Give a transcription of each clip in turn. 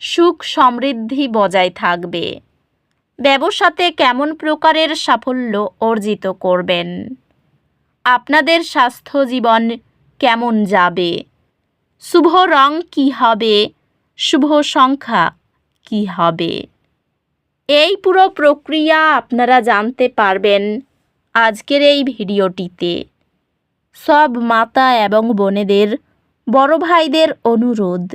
সুখ সমৃদ্ধি বজায় থাকবে। ব্যবসাতে কেমন প্রকারের সাফল্য অর্জিত করবেন? আপনাদের স্বাস্থ্য জীবন কেমন যাবে? শুভ রং কি হবে? শুভ সংখ্যা কি হবে? এই পুরো প্রক্রিয়া আপনারা জানতে পারবেন আজকের এই ভিডিওটিতে। সব মাতা এবং বোনেদের, বড় ভাইদের অনুরোধ।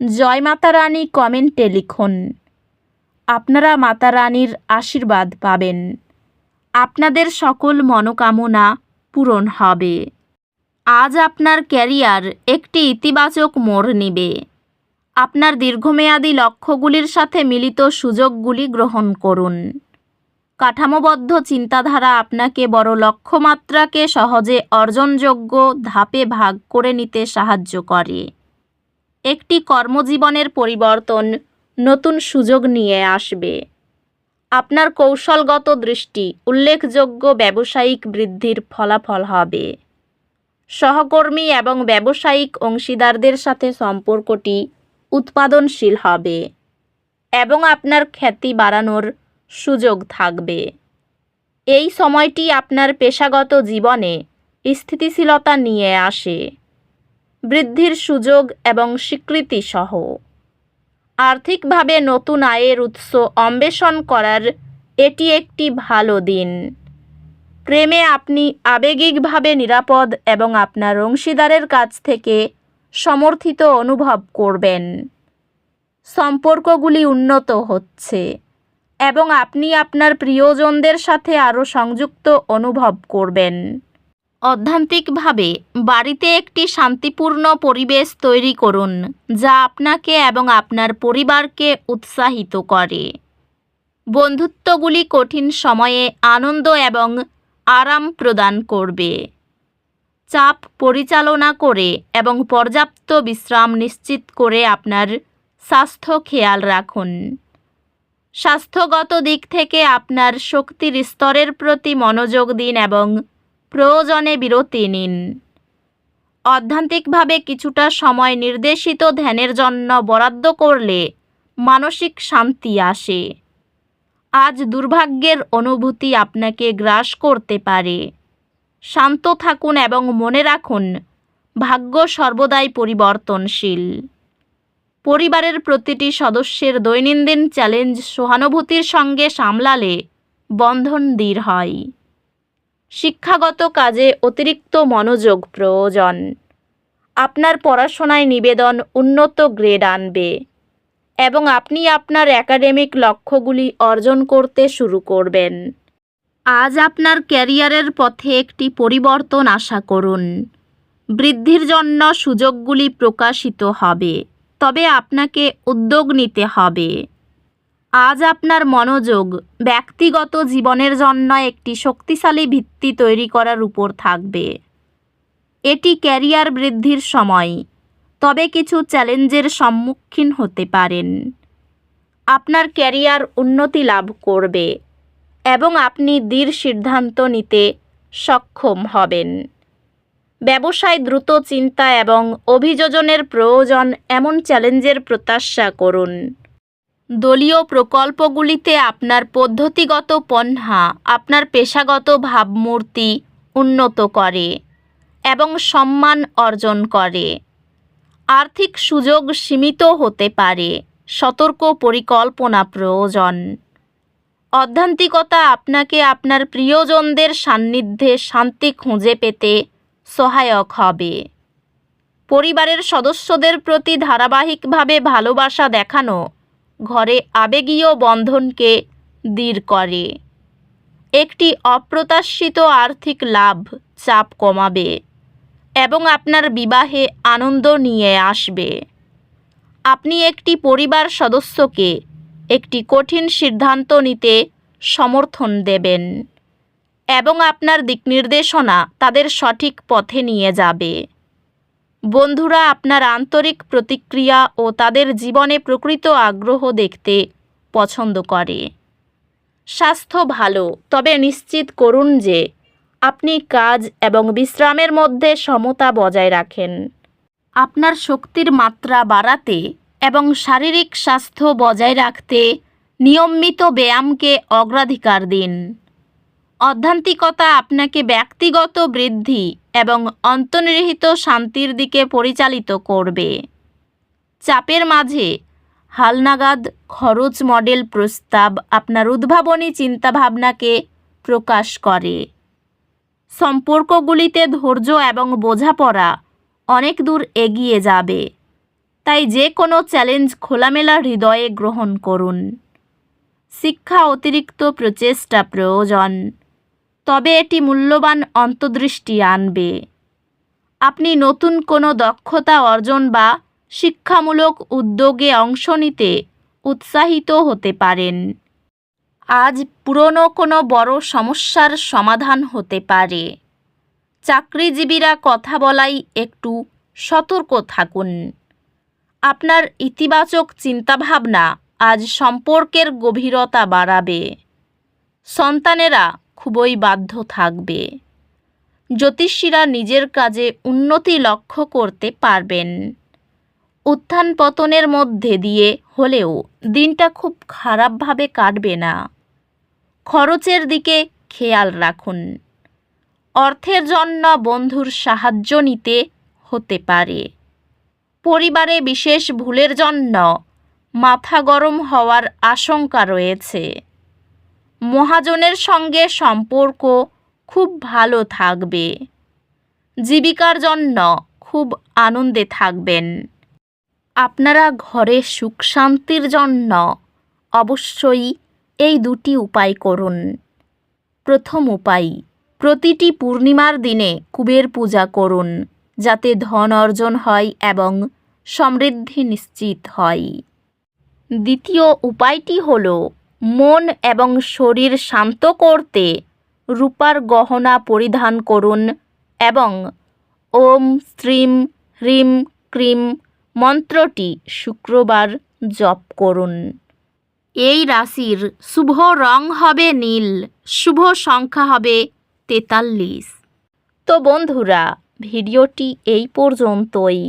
জয় মাতা রানী কমেন্টে লিখুন, আপনারা মাতা রানীর আশীর্বাদ পাবেন। আপনাদের সকল মনোকামনা পূরণ হবে। আজ আপনার ক্যারিয়ার একটি ইতিবাচক মোড় নেবে। আপনার দীর্ঘমেয়াদী লক্ষ্যগুলির সাথে মিলিত সুযোগগুলি গ্রহণ করুন। কাঠামোবদ্ধ চিন্তাধারা আপনাকে বড় লক্ষ্যমাত্রাকে সহজে অর্জনযোগ্য ধাপে ভাগ করে নিতে সাহায্য করে। একটি কর্মজীবনের পরিবর্তন নতুন সুযোগ নিয়ে আসবে। আপনার কৌশলগত দৃষ্টি উল্লেখযোগ্য ব্যবসায়িক বৃদ্ধির ফলাফল হবে। সহকর্মী এবং ব্যবসায়িক অংশীদারদের সাথে সম্পর্কটি উৎপাদনশীল হবে এবং আপনার খ্যাতি বাড়ানোর সুযোগ থাকবে। এই সময়টি আপনার পেশাগত জীবনে স্থিতিশীলতা নিয়ে আসে। বৃদ্ধির সুযোগ এবং স্বীকৃতি সহ আর্থিকভাবে নতুন আয়ের উৎস অন্বেষণ করার এটি একটি ভালো দিন। প্রেমে আপনি আবেগিকভাবে নিরাপদ এবং আপনার অংশীদারের কাছ থেকে সমর্থিত অনুভব করবেন। সম্পর্কগুলি উন্নত হচ্ছে এবং আপনি আপনার প্রিয়জনদের সাথে আরও সংযুক্ত অনুভব করবেন। অধ্যান্তিকভাবে বাড়িতে একটি শান্তিপূর্ণ পরিবেশ তৈরি করুন, যা আপনাকে এবং আপনার পরিবারকে উৎসাহিত করে। বন্ধুত্বগুলি কঠিন সময়ে আনন্দ এবং আরাম প্রদান করবে। চাপ পরিচালনা করে এবং পর্যাপ্ত বিশ্রাম নিশ্চিত করে আপনার স্বাস্থ্য খেয়াল রাখুন। স্বাস্থ্যগত দিক থেকে আপনার শক্তির স্তরের প্রতি মনোযোগ দিন এবং প্রয়োজনে বিরতি নিন। অধ্যান্তিকভাবে কিছুটা সময় নির্দেশিত ধ্যানের জন্য বরাদ্দ করলে মানসিক শান্তি আসে। আজ দুর্ভাগ্যের অনুভূতি আপনাকে গ্রাস করতে পারে। শান্ত থাকুন এবং মনে রাখুন, ভাগ্য সর্বদাই পরিবর্তনশীল। পরিবারের প্রতিটি সদস্যের দৈনন্দিন চ্যালেঞ্জ সহানুভূতির সঙ্গে সামলালে বন্ধন দৃঢ় হয়। শিক্ষাগত কাজে অতিরিক্ত মনোযোগ প্রয়োজন। আপনার পড়াশোনায় নিবেদন উন্নত গ্রেড আনবে এবং আপনি আপনার একাডেমিক লক্ষ্যগুলি অর্জন করতে শুরু করবেন। আজ আপনার ক্যারিয়ারের পথে একটি পরিবর্তন আশা করুন। বৃদ্ধির জন্য সুযোগগুলি প্রকাশিত হবে, তবে আপনাকে উদ্যোগ নিতে হবে। আজ আপনার মনোযোগ ব্যক্তিগত জীবনের জন্য একটি শক্তিশালী ভিত্তি তৈরি করার উপর থাকবে। এটি ক্যারিয়ার বৃদ্ধির সময়, তবে কিছু চ্যালেঞ্জের সম্মুখীন হতে পারেন। আপনার ক্যারিয়ার উন্নতি লাভ করবে এবং আপনি দৃঢ় সিদ্ধান্ত নিতে সক্ষম হবেন। ব্যবসায় দ্রুত চিন্তা এবং অভিযোজনের প্রয়োজন এমন চ্যালেঞ্জের প্রত্যাশা করুন। দলীয় প্রকল্পগুলিতে আপনার পদ্ধতিগত পন্হা, আপনার পেশাগত ভাবমূর্তি উন্নত করে এবং সম্মান অর্জন করে। আর্থিক সুযোগ সীমিত হতে পারে। সতর্ক পরিকল্পনা প্রয়োজন। অধ্যান্তিকতা আপনাকে আপনার প্রিয়জনদের সান্নিধ্যে শান্তি খুঁজে পেতে সহায়ক হবে। পরিবারের সদস্যদের প্রতি ধারাবাহিকভাবে ভালোবাসা দেখানো ঘরে আবেগীয় বন্ধনকে দৃঢ় করে। একটি অপ্রত্যাশিত আর্থিক লাভ চাপ কমাবে এবং আপনার বিবাহে আনন্দ নিয়ে আসবে। আপনি একটি পরিবার সদস্যকে একটি কঠিন সিদ্ধান্ত নিতে সমর্থন দেবেন এবং আপনার দিকনির্দেশনা তাদের সঠিক পথে নিয়ে যাবে। বন্ধুরা, আপনার আন্তরিক প্রতিক্রিয়া ও তাদের জীবনে প্রকৃত আগ্রহ দেখতে পছন্দ করে। স্বাস্থ্য ভালো, তবে নিশ্চিত করুন যে আপনি কাজ এবং বিশ্রামের মধ্যে সমতা বজায় রাখেন। আপনার শক্তির মাত্রা বাড়াতে এবং শারীরিক স্বাস্থ্য বজায় রাখতে নিয়মিত ব্যায়ামকে অগ্রাধিকার দিন। অধ্যান্তিকতা আপনাকে ব্যক্তিগত বৃদ্ধি এবং অন্তর্নিহিত শান্তির দিকে পরিচালিত করবে। চাপের মাঝে হালনাগাদ খরচ মডেল প্রস্তাব আপনার উদ্ভাবনী চিন্তাভাবনাকে প্রকাশ করে। সম্পর্কগুলিতে ধৈর্য এবং বোঝাপড়া অনেক দূর এগিয়ে যাবে। তাই যে কোনো চ্যালেঞ্জ খোলামেলা হৃদয়ে গ্রহণ করুন। শিক্ষা অতিরিক্ত প্রচেষ্টা প্রয়োজন। তবে এটি মূল্যবান অন্তর্দৃষ্টি আনবে। আপনি নতুন কোনো দক্ষতা অর্জন বা শিক্ষামূলক উদ্যোগে অংশ নিতে উৎসাহিত হতে পারেন। আজ পুরনো কোনো বড় সমস্যার সমাধান হতে পারে। চাকরিজীবীরা কথা বলাই একটু সতর্ক থাকুন। আপনার ইতিবাচক চিন্তাভাবনা আজ সম্পর্কের গভীরতা বাড়াবে। সন্তানেরা খুবই বাধ্য থাকবে। জ্যোতিষীরা নিজের কাজে উন্নতি লক্ষ্য করতে পারবেন। উত্থান পতনের মধ্যে দিয়ে হলেও দিনটা খুব খারাপভাবে কাটবে না। খরচের দিকে খেয়াল রাখুন। অর্থের জন্য বন্ধুর সাহায্য নিতে হতে পারে। পরিবারে বিশেষ ভুলের জন্য মাথা গরম হওয়ার আশঙ্কা রয়েছে। মহাজনের সঙ্গে সম্পর্ক খুব ভালো থাকবে। জীবিকার জন্য খুব আনন্দে থাকবেন। আপনারা ঘরে সুখ শান্তির জন্য অবশ্যই এই দুটি উপায় করুন। প্রথম উপায়, প্রতিটি পূর্ণিমার দিনে কুবের পূজা করুন, যাতে ধন অর্জন হয় এবং সমৃদ্ধি নিশ্চিত হয়। দ্বিতীয় উপায়টি হল মন এবং শরীর শান্ত করতে রূপার গহনা পরিধান করুন এবং ওম শ্রীম হ্রিম, ক্রিম মন্ত্রটি শুক্রবার জপ করুন। এই রাশির শুভ রং হবে নীল, শুভ সংখ্যা হবে তেতাল্লিশ। তো বন্ধুরা, ভিডিওটি এই পর্যন্তই।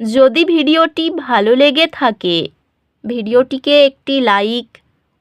যদি ভিডিওটি ভালো লেগে থাকে, ভিডিওটিকে একটি লাইক